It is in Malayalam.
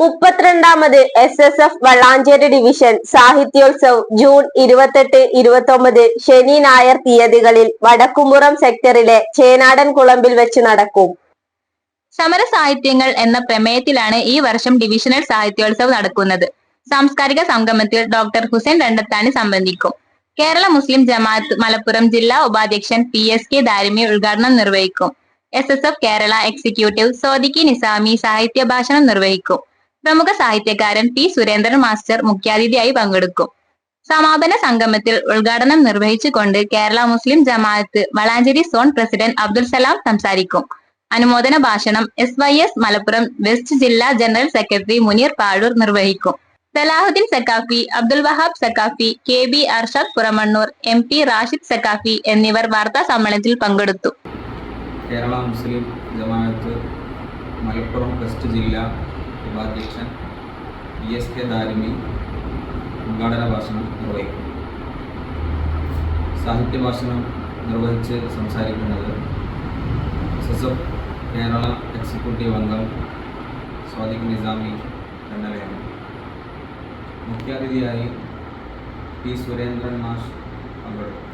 മുപ്പത്തിരണ്ടാമത് S S F Valanchery division Sahityotsav June ഇരുപത്തെട്ട് ഇരുപത്തൊമ്പത് ശനി ഞായർ തീയതികളിൽ വടക്കുംപുറം സെക്ടറിലെ ചേനാടൻ കുളമ്പിൽ വെച്ച് നടക്കും. സമര സാഹിത്യങ്ങൾ എന്ന പ്രമേയത്തിലാണ് ഈ വർഷം ഡിവിഷണൽ സാഹിത്യോത്സവ് നടക്കുന്നത്. സാംസ്കാരിക സംഗമത്തിൽ ഡോക്ടർ ഹുസൈൻ രണ്ടത്താണി സംബന്ധിക്കും. കേരള മുസ്ലിം ജമാഅത്ത് മലപ്പുറം ജില്ലാ ഉപാധ്യക്ഷൻ പി എസ് കെ ദാരിമി ഉദ്ഘാടനം നിർവഹിക്കും. S S F Kerala executive Sodiqi Nizami സാഹിത്യ ഭാഷണം നിർവഹിക്കും. പ്രമുഖ സാഹിത്യകാരൻ പി സുരേന്ദ്രൻ മാസ്റ്റർ മുഖ്യാതിഥിയായി പങ്കെടുക്കും. സമാപന സംഗമത്തിൽ ഉദ്ഘാടനം നിർവഹിച്ചുകൊണ്ട് Kerala Muslim Jamaat Valanchery zone president Abdul Salam സംസാരിക്കും. അനുമോദന ഭാഷണം S Y S Malappuram west ജില്ലാ ജനറൽ സെക്രട്ടറി മുനീർ പാഴൂർ നിർവഹിക്കും. Salahuddin Saqafi Abdul Wahab Saqafi K B Arshad Puramannur M P Rashid Saqafi എന്നിവർ വാർത്താ സമ്മേളനത്തിൽ പങ്കെടുത്തു. കേരള മുസ്ലിം ജമാഅത്ത് മലപ്പുറം വെസ്റ്റ് ജില്ലാ ഉപാധ്യക്ഷൻ പി എസ് കെ ദാരിമി ഉദ്ഘാടന ഭാഷണം നിർവഹിക്കും. സാഹിത്യ ഭാഷണം നിർവഹിച്ച് സംസാരിക്കുന്നത് എസ് കേരള എക്സിക്യൂട്ടീവ് അംഗം സ്വാദിഖ് നിസാമി എന്നിവയാണ്. മുഖ്യാതിഥിയായി പി സുരേന്ദ്രൻ മാഷ് പങ്കെടുക്കും.